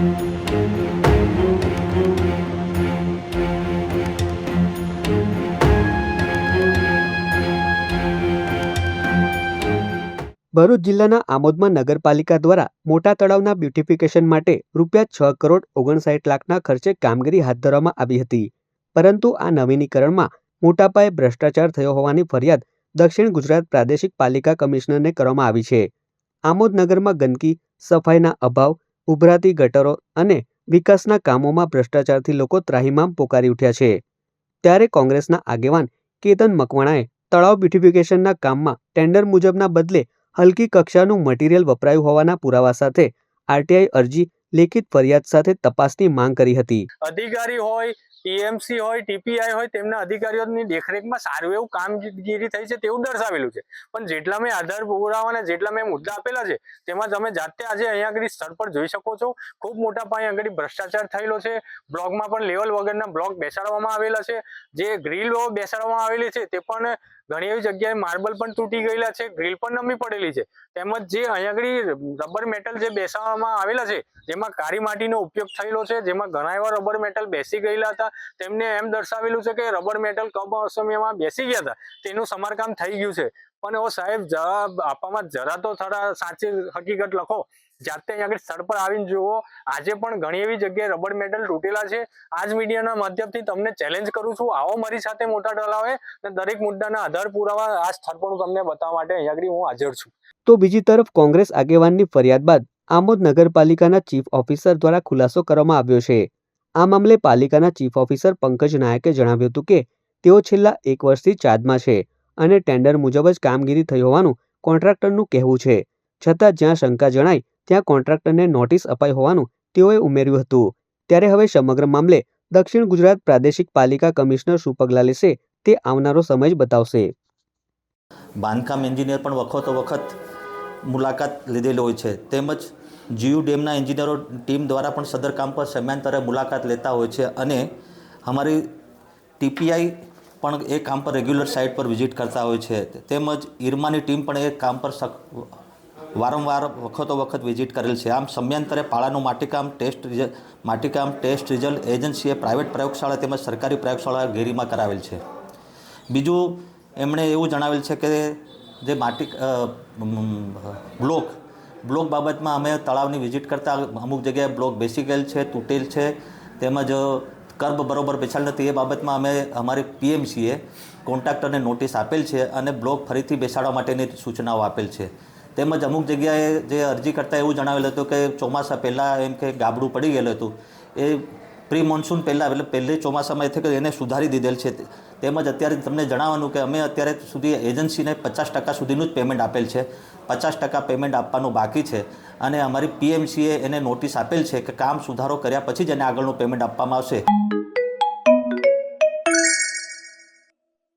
ભરૂચ જિલ્લાના આમોદમાં નગરપાલિકા દ્વારા મોટા તળાવના બ્યુટિફિકેશન માટે રૂપિયા છ કરોડ ઓગણસાઠ લાખના ખર્ચે કામગીરી હાથ ધરવામાં આવી હતી. પરંતુ આ નવીનીકરણમાં મોટા પાયે ભ્રષ્ટાચાર થયો હોવાની ફરિયાદ દક્ષિણ ગુજરાત પ્રાદેશિક પાલિકા કમિશનરને કરવામાં આવી છે. આમોદ નગરમાં ગંદકી, સફાઈના અભાવ ઉભરાતી ગટરો અને વિકાસના કામોમાં ભ્રષ્ટાચારથી લોકો ત્રાહિમામ પોકારી ઉઠ્યા છે. ત્યારે કોંગ્રેસના આગેવાન કેતન મકવાણાએ તળાવ બ્યુટિફિકેશનના કામમાં ટેન્ડર મુજબના બદલે હલકી કક્ષાનું મટીરીયલ વપરાયું હોવાના પુરાવા સાથે આરટીઆઈ અરજી લેખિત ફરિયાદ સાથે તપાસની માંગ કરી હતી. અધિકારી હોય ટીએમસી હોય ટીપીઆઈ હોય, તેમના અધિકારીઓની દેખરેખમાં સારું એવું કામગીરી થઈ છે તેવું દર્શાવેલું છે. પણ જેટલા મેં આધાર પુરાવાના જેટલા મેં મુદ્દા આપેલા છે, તેમાં તમે જાતે આજે અહીંયા આગળ સ્થળ પર જોઈ શકો છો. ખૂબ મોટા પાયે આગળ ભ્રષ્ટાચાર થયેલો છે. બ્લોકમાં પણ લેવલ વગરના બ્લોક બેસાડવામાં આવેલા છે. જે ગ્રીલ બેસાડવામાં આવેલી છે તે પણ ઘણી એવી જગ્યાએ માર્બલ પણ તૂટી ગયેલા છે ગ્રીલ પણ નમી પડેલી છે. તેમજ જે અહીંયા આગળ રબર મેટલ જે બેસાડવામાં આવેલા છે, જેમાં કાળી માટીનો ઉપયોગ થયેલો છે, જેમાં ઘણા એવા રબર મેટલ બેસી ગયેલા હતા. તેમને એમ દર્શાવેલું છે કે રબર મેટલ કમ અસમયમાં બેસી ગયા હતા. તેનું સમારકામ થઈ ગયું છે. પણ ઓ સાહેબ, જવાબ આપવામાં જરા તો થોડા સાચી હકીકત લખો. જાતે અહીંયા આગળ સ્થળ પર આવીને જુઓ. આજે પણ ઘણી એવી જગ્યાએ રબર મેડલ તૂટેલા છે. આજ મીડિયાના માધ્યમથી તમને ચેલેન્જ કરું છું. આવો મારી સાથે મોટા તળાવે અને દરેક મુદ્દાના આધાર પુરાવા આ સ્થળ પર તમને બતાવવા માટે અહીંયા હું હાજર છું. તો બીજી તરફ કોંગ્રેસ આગેવાનની ફરિયાદ બાદ આમોદ નગરપાલિકાના ચીફ ઓફિસર દ્વારા ખુલાસો કરવામાં આવ્યો છે. આ મામલે પાલિકાના ચીફ ઓફિસર પંકજ નાયકે જણાવ્યું હતું કે તેઓ છેલ્લા એક વર્ષથી ચાદમાં છે. અને ટેન્ડર મુજબ જ કામગીરી થઈ હોવાનું કોન્ટ્રાક્ટરનું કહેવું છે. છતાં જ્યાં શંકા જણાય, ત્યાં કોન્ટ્રાક્ટરને નોટિસ અપાઈ હોવાનું તેઓએ ઉમેર્યું હતું. ત્યારે હવે સમગ્ર મામલે દક્ષિણ ગુજરાત પ્રાદેશિક પાલિકા કમિશનર શું પગલાં લેશે તે આવનારો સમય જ બતાવશે. બાંધકામ એન્જિનિયર પણ વખતો વખત મુલાકાત લીધેલી હોય છે. તેમજ જીયુ ડેમના એન્જિનિયરો ટીમ દ્વારા પણ સદર કામ પર સમયાંતરે મુલાકાત લેતા હોય છે. અને અમારી ટીપીઆઈ પણ એ કામ પર રેગ્યુલર સાઇટ પર વિઝિટ કરતા હોય છે. તેમજ ઈરમાની ટીમ પણ એ કામ પર વારંવાર વખતો વખત વિઝિટ કરેલ છે. આમ સમયાંતરે પાળાનું માટીકામ ટેસ્ટ રિઝલ્ટ માટીકામ ટેસ્ટ રિઝલ્ટ એજન્સીએ પ્રાઇવેટ પ્રયોગશાળા તેમજ સરકારી પ્રયોગશાળા ગેરીમાં કરાવેલ છે. બીજું એમણે એવું જણાવેલ છે કે જે માટી બ્લોક બ્લોક બાબતમાં અમે તળાવની વિઝિટ કરતાં અમુક જગ્યાએ બ્લોક બેસી ગયેલ છે, તૂટેલ છે. તેમજ કર્બ બરોબર બેસાડ નથી, એ બાબતમાં અમે અમારી પીએમસીએ કોન્ટ્રાક્ટરને નોટિસ આપેલ છે અને બ્લોક ફરીથી બેસાડવા માટેની સૂચનાઓ આપેલ છે. તેમજ અમુક જગ્યાએ જે અરજી કરતાં એવું જણાવેલ હતું કે ચોમાસા પહેલાં એમ કે ગાબડું પડી ગયેલું હતું, એ પ્રી મોન્સૂન પહેલાં, એટલે પહેલે ચોમાસામાં એ કે એને સુધારી દીધેલ છે. તેમજ અત્યારે તમને જણાવવાનું કે અમે અત્યારે સુધી એજન્સીને પચાસ ટકા સુધીનું જ પેમેન્ટ આપેલ છે. પચાસ ટકા પેમેન્ટ આપવાનું બાકી છે. અને અમારી પીએમસીએ એને નોટિસ આપેલ છે કે કામ સુધારો કર્યા પછી જ એને આગળનું પેમેન્ટ આપવામાં આવશે.